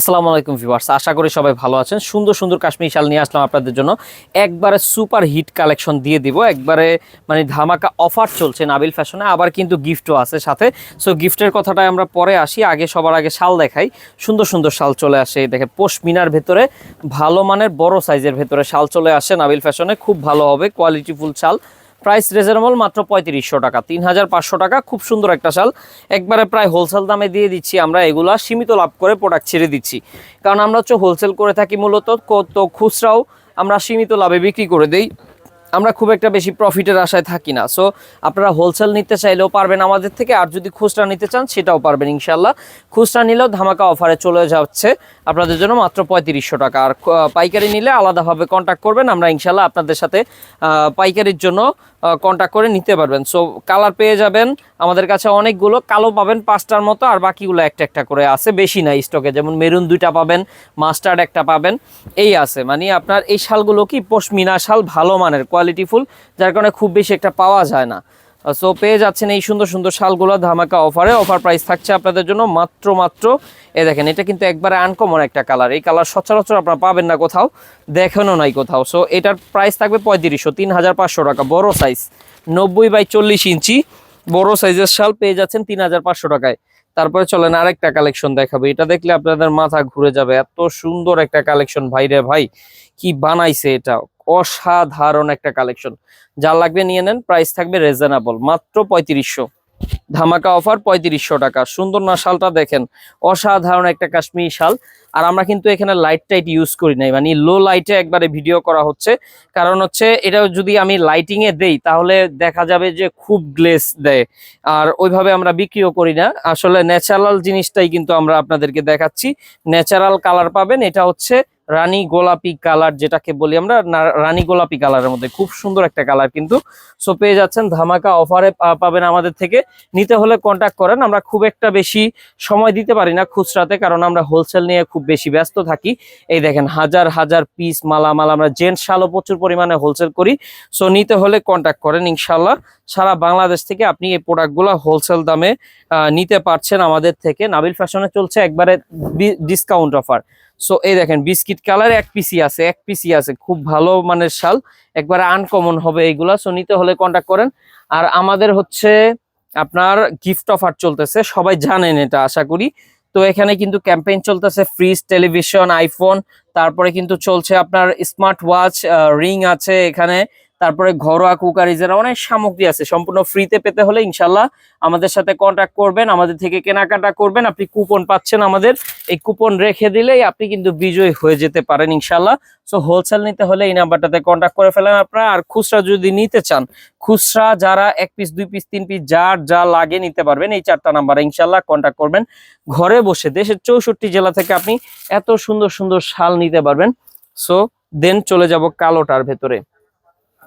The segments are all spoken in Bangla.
আসসালামু আলাইকুম ভিউয়ার্স, আশা করি সবাই ভালো আছেন। সুন্দর সুন্দর কাশ্মীরি শাল নিয়ে আসলাম আপনাদের জন্য। একবারে সুপার হিট কালেকশন দিয়ে দিব, একবারে মানে ধামাকা অফার চলছে নাবিল ফ্যাশনে, আবার কিন্তু গিফটও আছে সাথে। সো গিফটের কথাটাই আমরা পরে আসি, আগে সবার আগে শাল দেখাই। সুন্দর সুন্দর শাল চলে আসে দেখেন পশমিনার ভেতরে, ভালো মানের বড় সাইজের ভেতরে শাল চলে আসে নাবিল ফ্যাশনে, খুব ভালো হবে কোয়ালিটিফুল শাল। প্রাইস রিজনেবল মাত্র পঁয়ত্রিশশো টাকা, তিন হাজার পাঁচশো টাকা, খুব সুন্দর একটা শাল। একবারে প্রায় হোলসেল দামে দিয়ে দিচ্ছি আমরা, এগুলা সীমিত লাভ করে প্রোডাক্ট ছেড়ে দিচ্ছি। কারণ আমরা হচ্ছে হোলসেল করে থাকি মূলত তো খুচরাও আমরা সীমিত লাভে বিক্রি করে দেই। আমরা খুব একটা বেশি প্রফিটের আশায় থাকি না। সো আপনারা হোলসেল নিতে চাইলেও পারবেন আমাদের থেকে, আর যদি খুচরা নিতে চান, সেটাও পারবেন ইনশাল্লাহ খুচরা নিলেও ধামাকা অফারে চলে যাচ্ছে। আপনাদের জন্য মাত্র পঁয়ত্রিশশো টাকা। আর পাইকারি নিলে আলাদাভাবে কন্ট্যাক্ট করবেন, আমরা ইনশাল্লাহ আপনাদের সাথে পাইকারির জন্য কন্ট্যাক্ট করে নিতে পারবেন। সো কালার পেয়ে যাবেন, আমাদের কাছে অনেকগুলো, কালো পাবেন পাঁচটার মতো, আর বাকিগুলো একটা একটা করে আছে, বেশি নাই স্টকে যেমন মেরুন দুইটা পাবেন মাস্টার্ড একটা পাবেন, এই আছে। মানে আপনার এই শালগুলো কি পশমিনা শাল, ভালো মানের কোয়ালিটিফুল যার কারণে খুব বেশি একটা পাওয়া যায় না। সো পেয়ে যাচ্ছেন এই সুন্দর সুন্দর শালগুলো ধামাকা অফারে অফার প্রাইস থাকছে আপনাদের জন্য মাত্র মাত্র, এ দেখেন, এটা কিন্তু একবারে আনকমন একটা কালার এই কালার সচরাচর আপনারা পাবেন না কোথাও দেখেনও নাই কোথাও। সো এটার প্রাইস থাকবে পঁয়ত্রিশশো তিন হাজার পাঁচশো টাকা, বড় সাইজ নব্বই বাই চল্লিশ ইঞ্চি, বড় সাইজের শাল পেয়ে যাচ্ছেন তিন হাজার পাঁচশো টাকায়। তারপরে চলেন আরেকটা কালেকশন দেখাবো। এটা দেখলে আপনাদের মাথা ঘুরে যাবে। এত সুন্দর একটা কালেকশন ভাই রে ভাই, কি বানাইছে এটা? অসাধারণ একটা কালেকশন যা লাগবে নিয়ে নেন প্রাইস থাকবে রিজনেবল মাত্র পঁয়ত্রিশশো। ধামাকা অফার পঁয়ত্রিশশো টাকা। সুন্দর না শালটা দেখেন, অসাধারণ একটা কাশ্মীরি শাল। আর আমরা কিন্তু এখানে লাইট টাইট ইউজ করি নাই। মানে লো লাইটে একবারে ভিডিও করা হচ্ছে। কারণ হচ্ছে, এটা যদি আমি লাইটিং এ দেই, তাহলে দেখা যাবে যে খুব গ্লেস দেয়। আর ওইভাবে আমরা বিক্রিও করি না। আসলে ন্যাচারাল জিনিসটাই কিন্তু আমরা আপনাদেরকে দেখাচ্ছি। ন্যাচারাল কালার পাবেন, এটা হচ্ছে রানী গোলাপি কালার যেটাকে বলি আমরা রানী গোলাপি কালারের মধ্যে। খুব সুন্দর একটা কালার কিন্তু। সো পেয়ে যাচ্ছেন, ধামাকা অফারে পাবেন আমাদের থেকে। নিতে হলে কন্ট্যাক্ট করেন, আমরা খুব একটা বেশি সময় দিতে পারি না খুচরাতে, কারণ আমরা হোলসেল নিয়ে খুব বেশি ব্যস্ত থাকি। এই দেখেন, হাজার হাজার পিস মালামাল আমরা জেন্টস শালও প্রচুর পরিমাণে হোলসেল করি। সো নিতে হলে কন্ট্যাক্ট করেন ইনশাল্লাহ সারা বাংলাদেশ থেকে আপনি এই প্রোডাক্টগুলো হোলসেল দামে নিতে পারছেন আমাদের থেকে। নাবিল ফ্যাশনে চলছে একবারে ডিসকাউন্ট অফার সো এই দেখেন, বিস্কিট কালার এক পিসি আছে, এক পিসি আছে, খুব ভালো মানের শাল, একবারে আনকমন হবে এইগুলা সো নিতে হলে কন্ট্যাক্ট করেন। আর আমাদের হচ্ছে আপনার গিফট অফার চলতেছে, সবাই জানেন এটা, আশা করি। তো এখানে কিন্তু ক্যাম্পেইন চলতেছে ফ্রিজ টেলিভিশন আইফোন তারপরে কিন্তু চলছে আপনার স্মার্ট ওয়াচ রিং আছে এখানে। তারপরে ঘরোয়া কুকারিজের অনেক সামগ্রী আছে, সম্পূর্ণ ফ্রিতে পেতে হলে ইনশাল্লাহ আমাদের সাথে কন্ট্যাক্ট করবেন, আমাদের থেকে কেনাকাটা করবেন, আপনি কুপন পাচ্ছেন আমাদের, এই কুপন রেখে দিলেই আপনি কিন্তু বিজয়ী হয়ে যেতে পারেন ইনশাল্লাহ। সো হোলসেল নিতে হলে এই নাম্বারটাতে কন্ট্যাক্ট করে ফেলেন আপনারা, আর খুচরা যদি নিতে চান, খুচরা যারা এক পিস দুই পিস তিন পিস যার যা লাগে নিতে পারবেন, এই চারটা নাম্বারে ইনশাল্লাহ কন্ট্যাক্ট করবেন। ঘরে বসে দেশের চৌষট্টি জেলা থেকে আপনি এত সুন্দর সুন্দর শাল নিতে পারবেন। সো দেন চলে যাব কালোটার ভেতরে।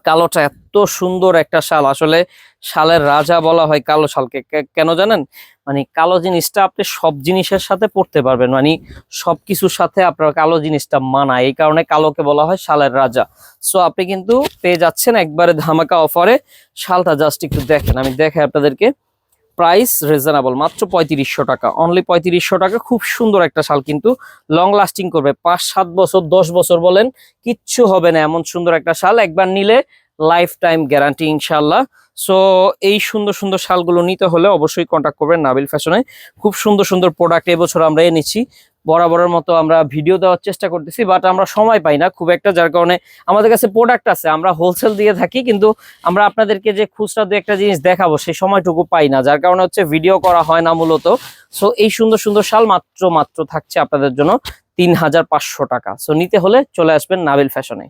কালোটা এত সুন্দর একটা শাল। আসলে শালের রাজা বলা হয় কালো শালকে। কেন জানেন? মানে কালো জিনিসটা আপনি সব জিনিসের সাথে পড়তে পারবেন। মানে সব কিছুর সাথে আপনার কালো জিনিসটা মানায় এই কারণে কালোকে বলা হয় শালের রাজা। সো আপনি কিন্তু পেয়ে যাচ্ছেন একবারে ধামাকা অফারে শালটা জাস্ট একটু দেখেন। আমি দেখে আপনাদেরকে। প্রাইস রিজনেবল মাত্র পঁয়ত্রিশশো টাকা। অনলি পঁয়ত্রিশশো টাকা, খুব সুন্দর একটা শাল কিন্তু। লং লাস্টিং করবে। পাঁচ, সাত বছর, দশ বছর বলেন, কিচ্ছু হবে না, এমন সুন্দর একটা শাল। একবার নিলে লাইফ টাইম গ্যারান্টি ইনশাল্লাহ সো এই সুন্দর সুন্দর শালগুলো নিতে হলে অবশ্যই কন্ট্যাক্ট করবেন নাবিল ফ্যাশনে। খুব সুন্দর সুন্দর প্রোডাক্ট এবছর আমরা এনেছি। বরাবরের মতো আমরা ভিডিও দেওয়ার চেষ্টা করতেছি বাট আমরা সময় পাই না খুব একটা, যার কারণে আমাদের কাছে প্রোডাক্ট আছে, আমরা হোলসেল দিয়ে থাকি, কিন্তু আমরা আপনাদেরকে যে খুচরা দু একটা জিনিস দেখাবো, সেই সময়টুকু পাই না, যার কারণে হচ্ছে ভিডিও করা হয় না মূলত। সো এই সুন্দর সুন্দর শাল মাত্র মাত্র থাকছে আপনাদের জন্য তিন হাজার পাঁচশো টাকা। সো নিতে হলে চলে আসবেন নাবিল ফ্যাশনে